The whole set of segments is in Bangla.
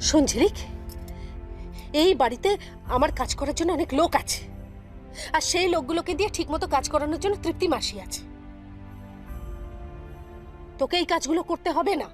শোন ঝিলিক এই বাড়িতে আমার কাজ করার জন্য অনেক লোক আছে। আর সেই লোকগুলোকে দিয়ে ঠিকমতো কাজ করানোর জন্য তৃপ্তি মাসি আছে। তোকে এই কাজগুলো করতে হবে না।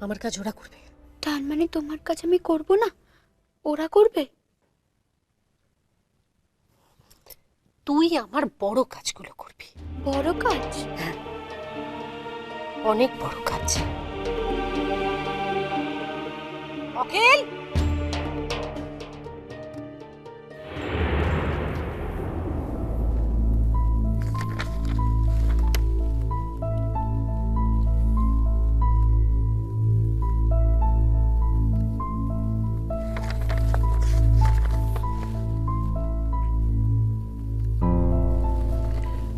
আমার কাজ ওরা করবে। তার মানে তোমার কাজ আমি করব না? ওরা করবে? তুই আমার বড় কাজগুলো করবি। বড় কাজ? অনেক বড় কাজ। অখিল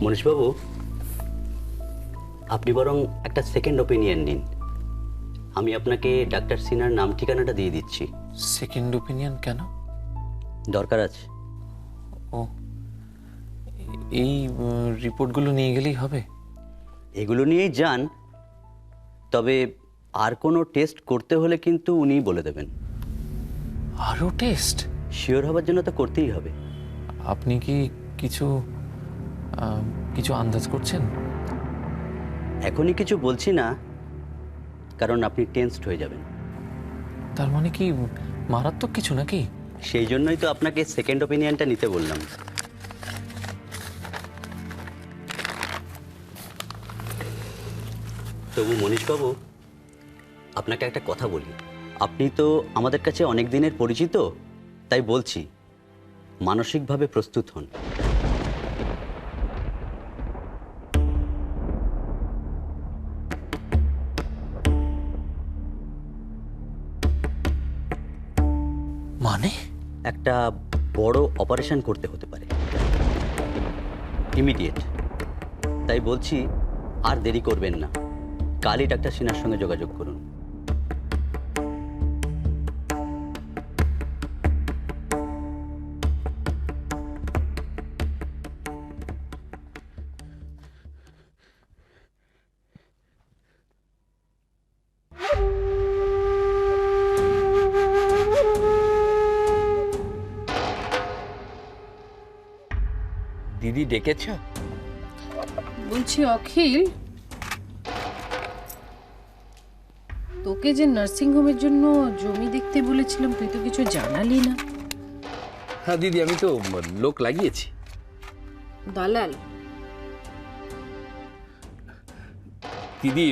মনীষবাবু আপনি বরং একটা সেকেন্ড ওপিনিয়ন নিন। আমি আপনাকে ডাক্তার সিনার নাম ঠিকানাটা দিয়ে দিচ্ছি। সেকেন্ড ওপিনিয়ন কেন? দরকার আছে। ও এই রিপোর্টগুলো নিয়ে গেলেই হবে? এগুলো নিয়েই যান তবে আর কোনো টেস্ট করতে হলে কিন্তু উনিই বলে দেবেন। আরও টেস্ট? শিওর হওয়ার জন্য তো করতেই হবে। আপনি কি কিছু কিছু আন্দাজ করছেন? এখনই কিছু বলছি না কারণ আপনি টেন্সড হয়ে যাবেন। তার মানে কি মারাত্মক কিছু নাকি? সেই জন্যই তো আপনাকে সেকেন্ড ওপিনিয়নটা নিতে বললাম। তবু মনীষবাবু আপনাকে একটা কথা বলি। আপনি তো আমাদের কাছে অনেক দিনের পরিচিত তাই বলছি মানসিকভাবে প্রস্তুত হন। মানে? একটা বড় অপারেশন করতে হতে পারে। ইমিডিয়েট তাই বলছি, আর দেরি করবেন না। কালই ডাক্তার সিনহার সঙ্গে যোগাযোগ করুন। দিদি ডেকেছ? বলছি অখিল। তোকে যে নার্সিং হোমের জন্য জমি দেখতে বলেছিলাম তুই তো কিছু জানালি না। হ্যাঁ দিদি আমি তো লোক লাগিয়েছি। দালাল। দিদি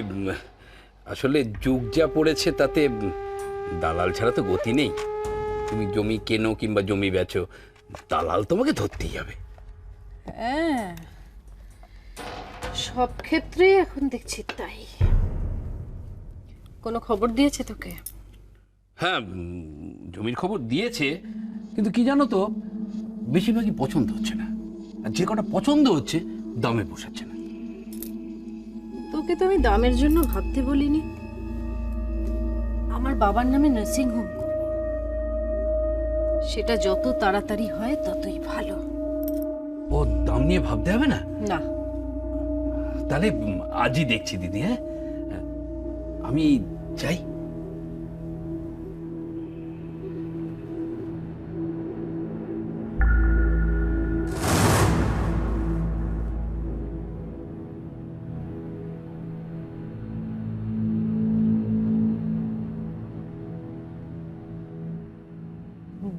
আসলে যুগ যা পড়েছে তাতে দালাল ছাড়া তো গতি নেই। তুমি জমি কেনো কিংবা জমি বেচো দালাল তোমাকে ধরতেই হবে। হ্যাঁ। সব ক্ষেত্রেই এখন দেখছি তাই। কোনো খবর দিয়েছে তোকে? হ্যাঁ জমির খবর দিয়েছে কিন্তু কি জানো তো বেশিরভাগই পছন্দ হচ্ছে না। আর যে কটা পছন্দ হচ্ছে দামে পোষাচ্ছে না। তোকে তো আমি দামের জন্য ভাবতে বলিনি। আমার বাবার নামে নার্সিং হোম সেটা যত তাড়াতাড়ি হয় ততই ভালো। ও দাম নিয়ে ভাবতে হবে না? না। তাহলে আজই দেখছি দিদি হ্যাঁ? আমি যাই।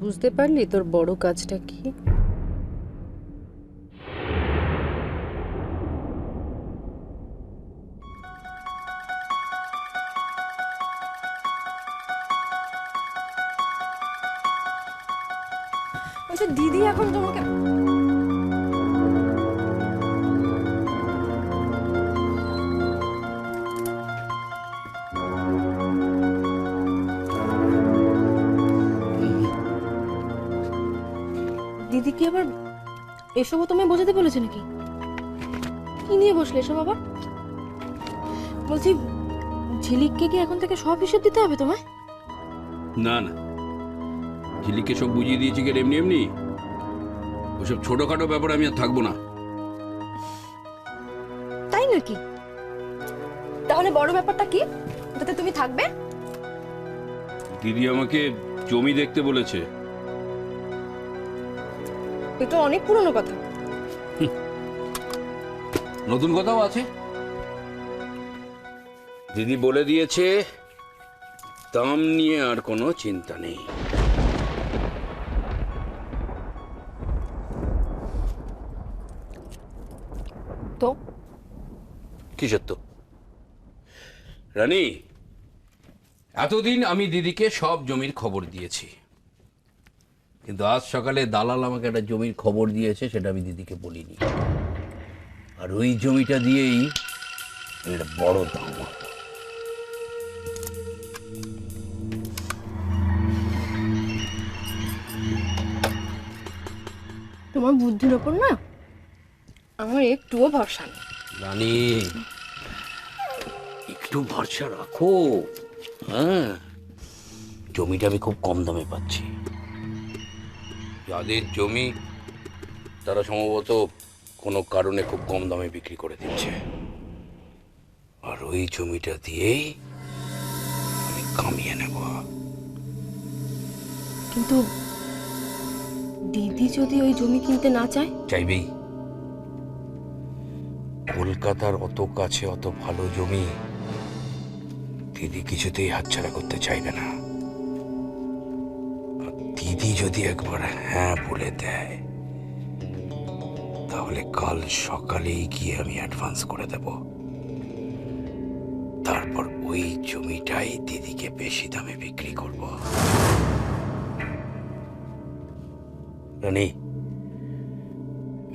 বুঝতে পারলি তোর বড় কাজটা কি? আবার এসবও তোমায় বোঝাতে বলেছে নাকি? কি নিয়ে বসলে এসব আবার? বলছি ঝিলিককে কি এখন থেকে সব হিসেব দিতে হবে তোমায়? না না। ঝিলিককে সব বুঝিয়ে দিয়েছি এমনি এমনি। ওসব ছোটখাটো ব্যাপারে আমি আর থাকব না। তাই নাকি? তাহলে বড় ব্যাপারটা কি? তুমি থাকবে? দিদি আমাকে জমি দেখতে বলেছে। এটা অনেক পুরনো কথা। নতুন কথাও আছে? দিদি বলে দিয়েছে দাম নিয়ে আর কোনো চিন্তা নেই। তো? কি সত্য রানী এতদিন আমি দিদিকে সব জমির খবর দিয়েছি। কিন্তু আজ সকালে দালাল আমাকে একটা জমির খবর দিয়েছে সেটা আমি দিদিকে বলিনি। আর ওই জমিটা দিয়েই একটা বড় দাম। তোমার বুদ্ধির ওপর না আমার একটুও ভরসা নেই। রানী একটু ভরসা রাখো। হ্যাঁ জমিটা আমি খুব কম দামে পাচ্ছি। যাদের জমি তারা সম্ভবত কোনো কারণে খুব কম দামে বিক্রি করে দিচ্ছে। আর ওই জমিটা দিয়েই আমি কামিয়ে নেব। কিন্তু দিদি যদি ওই জমি কিনতে না চায়? চাইবেই। কলকাতার অত কাছে অত ভালো জমি দিদি কিছুতেই হাতছাড়া করতে চাইবে না। দিদি যদি একবার হ্যাঁ বলে দেয়, তাহলে কাল সকালেই গিয়ে আমি অ্যাডভান্স করে দেব। তারপর ওই জমিটাই দিদিকে বেশি দামে বিক্রি করব। রানী,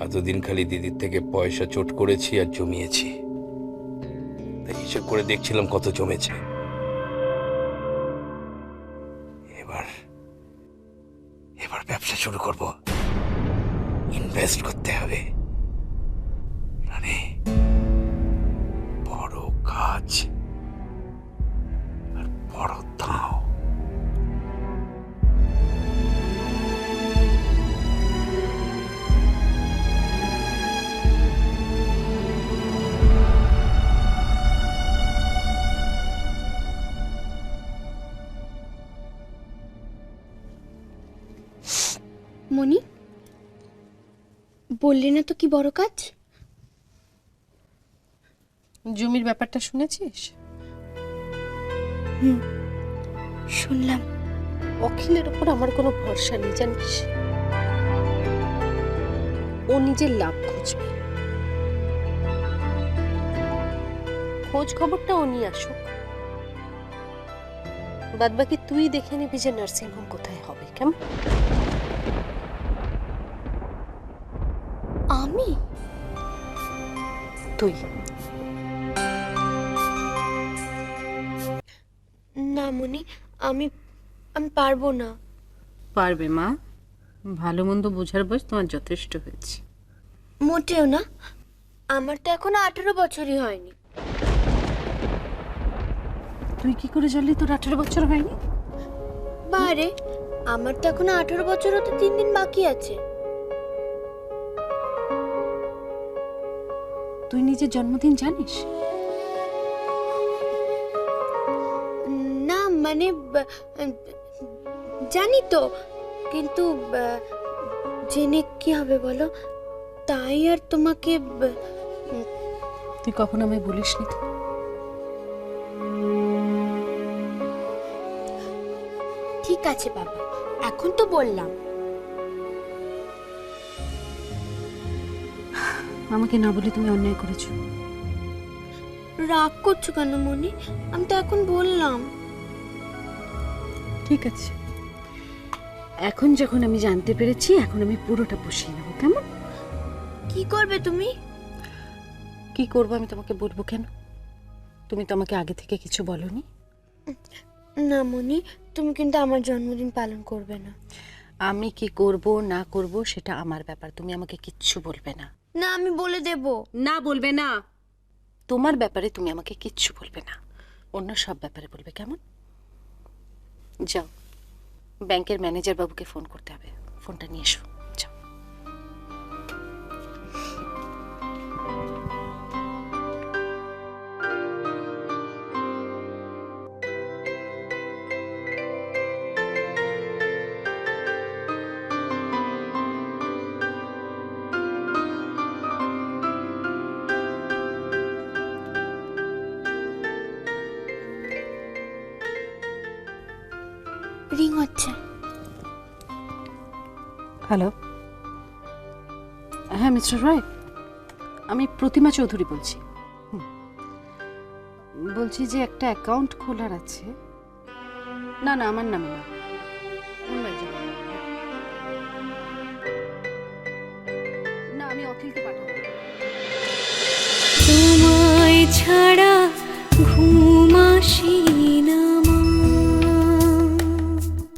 এতদিন খালি দিদির থেকে পয়সা চোট করেছি আর জমিয়েছি। তাই হিসেব করে দেখছিলাম কত জমেছে। এবার ব্যবসা শুরু করব। ইনভেস্ট করতে হবে। বললি না তো কি বড় কাজ? জমির ব্যাপারটা শুনেছিস? শুনলাম। অখিলের ওপর আমার কোনো ভরসা নেই জানিস? ও নিজের লাভ খুঁজবে। খোঁজ খবরটা ও নিয়ে আসুক। বাদবাকি তুই দেখে নিবি যে নার্সিংহোম কোথায় হবে কেমন? আমি? তুই? না মনি আমি আমি পারব না। পারবে মা। ভালো মন্দ বোঝার বয়স তোমার যথেষ্ট হয়েছে। মোটেও না। আমার তো এখনও আঠেরো বছরই হয়নি। তুই কি করে জানলি তোর আঠেরো বছর হয়নি? বারে আমার তো এখনও আঠেরো বছর হতে তিন দিন বাকি আছে। তুই নিজের জন্মদিন জানিস? না মানে জানি তো কিন্তু জেনে কি হবে বলো? তাই আর তোমাকে তুই কখনো আমায় বলিসনি তো? ঠিক আছে বাবা এখন তো বললাম। আমাকে না বলে তুমি অন্যায় করেছ। রাগ করছ কেন মনি? আমি তো এখন বললাম। ঠিক আছে। এখন যখন আমি জানতে পেরেছি এখন আমি পুরোটা পুষিয়ে নেব কেমন? কি করবে তুমি? কি করব আমি তোমাকে বলব কেন? তুমি তো আমাকে আগে থেকে কিছু বলনি। না মনি তুমি কিন্তু আমার জন্মদিন পালন করবে না। আমি কি করব না করব সেটা আমার ব্যাপার। তুমি আমাকে কিচ্ছু বলবে না। না আমি বলে দেব। না বলবে না। তোমার ব্যাপারে তুমি আমাকে কিচ্ছু বলবে না। অন্য সব ব্যাপারে বলবে কেমন? যাও। ব্যাংকের ম্যানেজার বাবুকে ফোন করতে হবে। ফোনটা নিয়ে এসো। হচ্ছে। হ্যালো হ্যাঁ মিস্টার রয় আমি প্রতিমা চৌধুরী বলছি। বলছি যে একটা অ্যাকাউন্ট খোলার আছে। না না আমার নামে না। অন্য। না আমি অখিলকে পাঠাবো। তোমায় ছাড়া